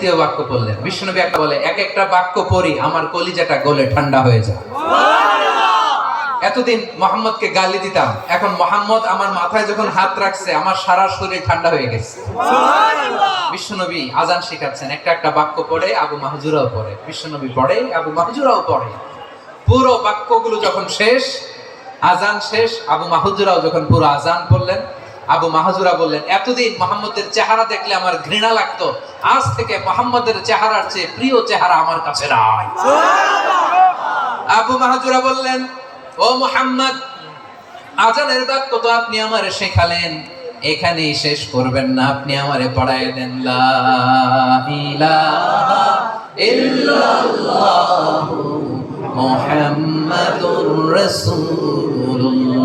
তৃতীয় বাক্য বললেন বিষ্ণুনবী একটা বলে, এক একটা বাক্য পড়ি, আমার কলিজাটা গলে ঠান্ডা হয়ে যায়। এতদিন মোহাম্মদকে গালি দিতাম, এখন মোহাম্মদ আমার মাথায় যখন হাত রাখছে, আমার সারা শরীর ঠান্ডা হয়ে গেছে। বিশ্বনবী আজান শেখাচ্ছেন, একটা একটা বাক্য পড়ে, আবু মাহজুরাও পড়ে। বিশ্বনবী পড়ে, আবু মাহজুরাও পড়ে। পুরো বাক্যগুলো যখন শেষ, আজান শেষ, আবু মাহজুরাও যখন পুরো আজান পড়লেন আবু মাহজুরা বললেন এতদিন মোহাম্মদের চেহারা দেখলে আমার ঘৃণা লাগতো। আজ থেকে মোহাম্মদের চেহারার চেয়ে প্রিয় চেহারা আমার কাছে নাই। আবু মাহজুরা বললেন ও মোহাম্মদ আজানের বাক্য তো আপনি আমার শেখালেন। এখানেই শেষ করবেন না আপনি আমারে পড়ায় দেন। ইল্লাল্লাহু রাসূলুল্লাহ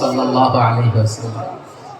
সাল্লাল্লাহু আলাইহি ওয়াসাল্লাম।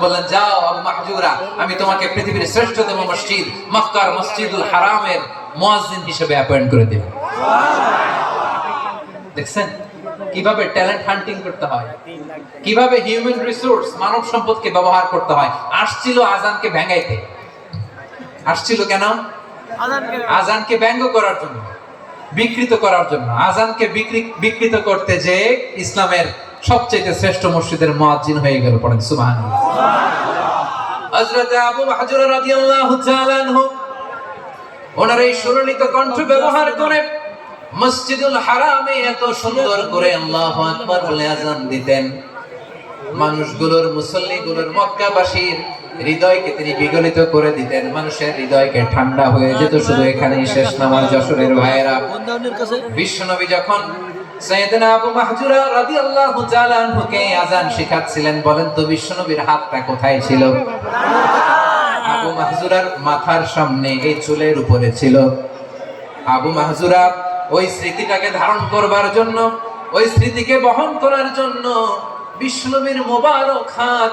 বললেন, যাও মাহজুরা, আমি তোমাকে পৃথিবীর শ্রেষ্ঠতম মসজিদ, মক্কার মসজিদুল হারামের মুয়াজ্জিন হিসেবে অ্যাপয়েন্ট করে দেখছেন? কীভাবে ট্যালেন্ট হান্টিং করতে হয়? কীভাবে হিউম্যান রিসোর্স মানব সম্পদকে ব্যবহার করতে হয়? আসছিল আজানকে ভেঙাইতে। আসছিল কেন? আজানকে ব্যঙ্গ করার জন্য, বিকৃত করার জন্য। আজানকে বিকৃ- বিকৃত করতে যে ইসলামের সবচেয়ে শ্রেষ্ঠ মসজিদের মুয়াজ্জিন হয়ে গেল পড়েন সুবহানাল্লাহ। হযরত আবু মাহজুর রাদিয়াল্লাহু তাআলা আনহু ওনার এই সুরলিত কণ্ঠ ব্যবহার করে মসজিদুল হারামে এত সুন্দর করে আল্লাহু আকবার বলে আজান দিতেন। মানুষগুলোর মুসল্লিগুলোর মক্কাবাসীর হৃদয়কে তিনি বিগলিত করে দিতেন। মানুষের হৃদয়কে ঠান্ডা হয়ে যেত শুধু এখানেই শেষ নামাজ যশোরের ভাইয়েরা। বিশ্বনবী যখন সাইয়েদনা আবু মাহজুরা রাদিয়াল্লাহু তাআলা আনহুকে আযান শেখাচ্ছিলেন, বলেন, তো বিশ্বনবীর হাতটা কোথায় ছিল? আবু মাহজুরার মাথার সামনে এই চুলের উপরে ছিল। আবু মাহজুরা ওই স্মৃতিটাকে ধারণ করবার জন্য, ওই স্মৃতিকে বহন করার জন্য বিষ্ণবীর মোবারক হাত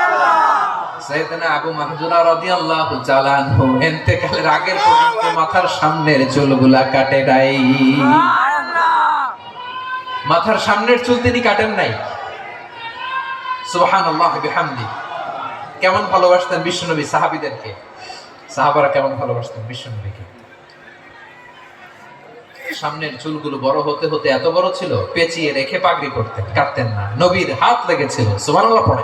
সাইয়েদনা আবু মাহজুরা রাদিয়াল্লাহু তাআলা আনহু ইন্তেকালের আগের পর্যন্ত মাথার সামনের চুলগুলা কাটে নাই। মাথার সামনের চুল তিনি কাটেন নাই। সুবহানাল্লাহ বিহামদি। কেমন ভালোবাসতেন বিশ্বনবী সাহাবীদেরকে? সাহাবারা কেমন ভালোবাসতেন বিশ্বনবীকে? সামনের চুলগুলো বড় হতে হতে এত বড় ছিল, পেঁচিয়ে রেখে পাগড়ি করতেন কাটতেন না। নবীর হাত লেগেছিল। সুবহানাল্লাহ পড়ে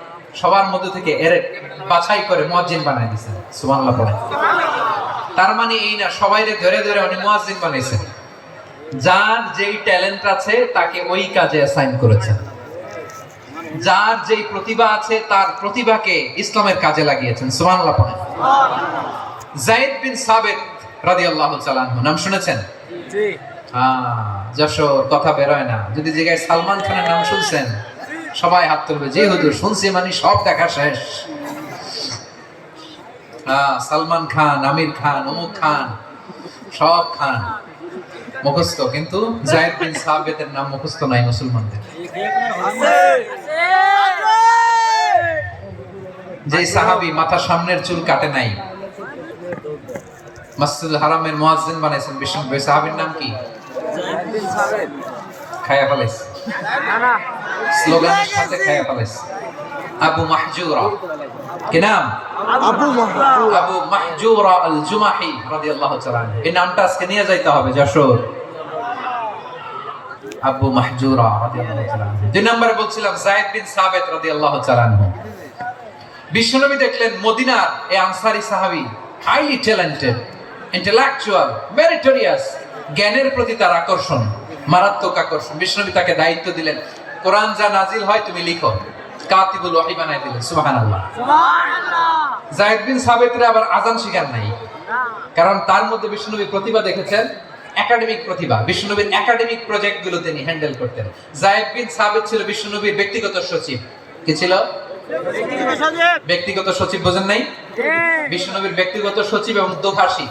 সবার মধ্যে থেকে এর বাছাই করে মুয়াজ্জিন বানাই দিয়েছেন সুবহানাল্লাহ তার মানে এই না সবাইরে ধরে ধরে উনি মুয়াজ্জিন বানাইছেন যার যেই ট্যালেন্ট আছে তাকে ওই কাজে অ্যাসাইন করেছেন যার যেই প্রতিভা আছে তার প্রতিভাকে ইসলামের কাজে লাগিয়েছেন। সুবহানাল্লাহ পড়েন জায়েদ বিন সাবিত রাদিয়াল্লাহু তাআলা নাম শুনেছেন? জি। হ্যাঁ যশোর কথা বেরোয় না। যদি জায়গায় সালমান খানের নাম শুনছেন সবাই হাত তুলবে। যে হুজুর শুনছি মানে সব দেখা শেষ। সালমান খান, আমির খান, অমুক খান, সব খান মুখস্থ। কিন্তু জায়েদ বিন সাবিতের নাম মুখস্থ নাই মুসলমানদের। যে সাহাবি মাথা সামনের চুল কাটে নাই। মসজিদুল হারামের মুয়াজ্জিন বানাইছেন বিষ্ণু সাহাবীর নাম কি? খায়া ফেলাইছে। স্লোগানের সাথে খায়া ফেলাইছে আবু মাহজুরা কি নাম আবু আবু মাহজুরা আল জুমাহি রাদিয়াল্লাহু তাআলা এই নামটা আজকে নিয়ে যাইতে হবে যশোর আবু মাহজুরা রাদিয়াল্লাহু তাআলা দুই নম্বরে বলছিলাম যায়েদ বিন সাবিত রাদিয়াল্লাহু তাআলা বিশ্বনবী দেখলেন মদিনার এই আনসারী সাহাবী হাইলি ট্যালেন্টেড ইন্টেলেকচুয়াল মেরিটোরিয়াস জ্ঞানের প্রতি তার আকর্ষণ মারাত্মক আকর্ষণ। বিশ্বনবী তাকে দায়িত্ব দিলেন কোরআন যা নাজিল হয় তুমি লিখো। কাতিবুল ওয়াহি বানাই দিলেন সুবহানাল্লাহ। জায়েদ বিন সাবিতরে আবার আজান নাই। কারণ তার মধ্যে বিষ্ণুনবী প্রতিভা দেখেছেন একাডেমিক প্রতিভা। বিষ্ণুনবীর একাডেমিক প্রজেক্টগুলো তিনি হ্যান্ডেল করতেন। বিন সাবিত ছিল বিষ্ণুনবীর ব্যক্তিগত সচিব। কি ছিল? ব্যক্তিগত সচিব। বোঝেন নাই? বিষ্ণুনবীর ব্যক্তিগত সচিব এবং দোভাষী।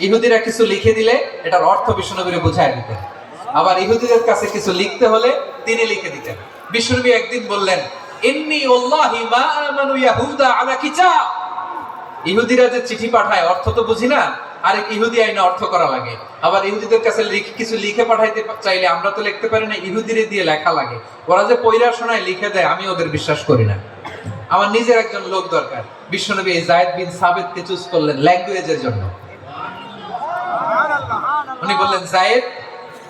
ইহুদিরা কিছু লিখে দিলে এটার অর্থ বিষ্ণুনবীরে বোঝায় দিতেন। আবার ইহুদিদের কাছে কিছু লিখতে হলে তিনি লিখে দিতেন। বিষ্ণুনবী একদিন বললেন, ইন্নি ওয়াল্লাহি মা আমানু ইয়াহুদা আলা ইহুদিরা যে চিঠি পাঠায়, অর্থ তো বুঝি না, আরেক ইহুদি আইনে অর্থ করা লাগে। আবার ইহুদিদের কাছে কিছু লিখে পাঠাইতে চাইলে আমরা তো লিখতে পারি না, ইহুদিরে দিয়ে লেখা লাগে। ওরা যে পৈরা শোনায় লিখে দেয়, আমি ওদের বিশ্বাস করি না। আমার নিজের একজন লোক দরকার। বিশ্বনবী জায়েদ বিন সাবিতকে চুজ করলেন ল্যাঙ্গুয়েজের জন্য। উনি বললেন, জায়েদ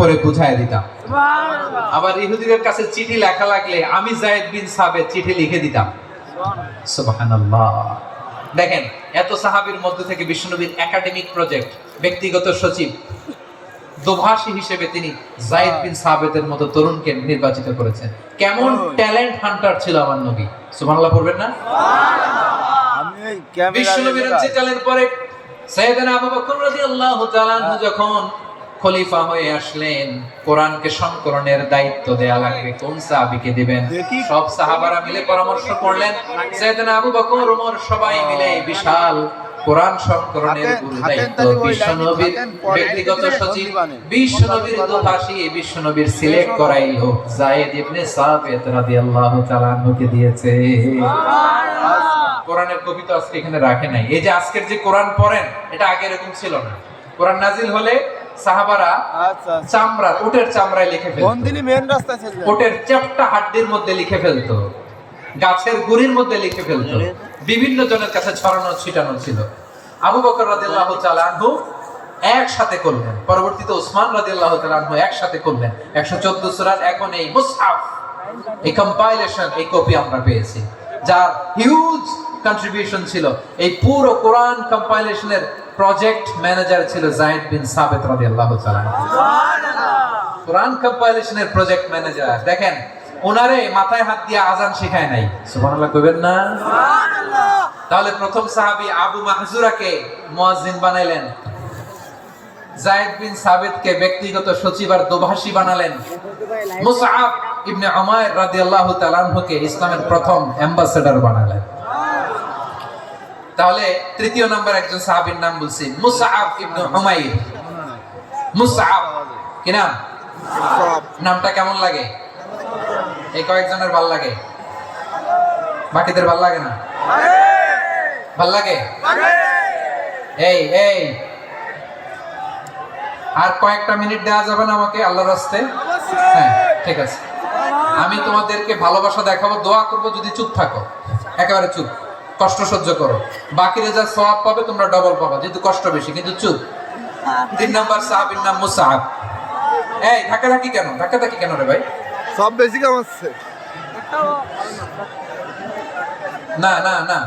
পরে বুঝাই দিতাম। আবার ইহুদিদের কাছে চিঠি লেখা লাগলে আমি জায়েদ বিন সাবেদ চিঠি লিখে দিতাম। সুবহানাল্লাহ। দেখেন এত সাহাবীর মধ্যে থেকে বিশ্বনবীর একাডেমিক প্রজেক্ট ব্যক্তিগত সচিব দোভাষী হিসেবে তিনি জায়েদ বিন সাবেদের মতো তরুণকে নির্বাচিত করেছেন। কেমন ট্যালেন্ট হান্টার ছিল আমার নবী। সুবহানাল্লাহ পড়বেন না? আমি এই ক্যামেরা বিশ্বনবীর ইন্তেকালের পরে সাইয়েদনা আবু বকর রাদিয়াল্লাহু তাআলা যখন খলিফা হয়ে আসলেন কোরআনকে সংকলনের দায়িত্ব দেয়া লাগবে। কোন সাহাবীকে দিবেন? সব সাহাবারা মিলে পরামর্শ করলেন। সাইয়েদনা আবু বকর ওমর সবাই মিলে বিশাল কোরআন সংকলনের গুরু দায়িত্ব। বিশ্বনবীর ব্যক্তিগত সচিব। বিশ্বনবীর দোভাষী বিশ্বনবীর সিলেক্ট করাইলো জায়েদ ইবনে সাবিত রাদিয়াল্লাহু তাআলা আনহুকে দিয়েছে। কোরআনের কবিতা আজকে এখানে রাখে নাই। এই যে আজকের যে কোরআন পড়েন এটা আগে এরকম ছিল না। কোরআন নাজিল হলে সাহাবারা আচ্ছা আচ্ছা। চামড়া উটের চামড়ায় লিখে ফেলতো। মেন রাস্তা ছিল উটের চ্যাপটা হাড্ডির মধ্যে লিখে ফেলতো। গাছের গুড়ির মধ্যে লিখে ফেলতো। বিভিন্ন জনের কাছে ছড়ানো ছিটানো ছিল। আবু বকর রাদিয়াল্লাহু তাআলা আনহু একসাথে করলেন। পরবর্তীতে ওসমান রাদিয়াল্লাহু তাআলা আনহু একসাথে করলেন। 114 সূরার এখন এই মুসহাফ এই কম্পাইলেশন এই কপি আমরা পেয়েছি। যার হিউজ কন্ট্রিবিউশন ছিল। এই পুরো কোরআন কম্পাইলেশনের প্রজেক্ট ম্যানেজার ছিল জায়েদ বিন সাবিত তাআলা আনহু। কোরআন কম্পাইলেশনের প্রজেক্ট ম্যানেজার দেখেন ওনারে মাথায় হাত দিয়ে আজান শেখায় নাই। সুবহানাল্লাহ কইবেন না? তাহলে প্রথম সাহাবী আবু মাহজুরাকে মুয়াজ্জিন বানাইলেন। জায়েদ বিন সাবিতকে ব্যক্তিগত সচিব আর দোভাষী বানালেন। মুসআব ইবনে উমাইর রাদিয়াল্লাহু তাআলা ইসলামের প্রথম অ্যাম্বাসেডর বানালেন। তাহলে তৃতীয় নাম্বার একজন সাহাবীর নাম বলছি কি নাম? নামটা কেমন লাগে? এই কয়েকজনের ভালো লাগে? বাকিদের ভালো লাগে না? ভালো লাগে? এই এই। আর কয়েকটা মিনিট দেওয়া যাবে না আমাকে আল্লাহর রাস্তে? হ্যাঁ ঠিক আছে। আমি তোমাদেরকে ভালোবাসা দেখাবো, দোয়া করব, যদি চুপ থাকো। একেবারে চুপ। কষ্ট সহ্য করো। বাকিরা যা সওয়াব পাবে তোমরা ডবল পাবে। যেহেতু কষ্ট বেশি কিন্তু চুপ। তিন নাম্বার সাহাবীর নাম মুসাহাব। এই ধাক্কা ধাক্কি কেন? ধাক্কা ধাক্কি কেন রে ভাই? সব বেশি কামাচ্ছে। না না না।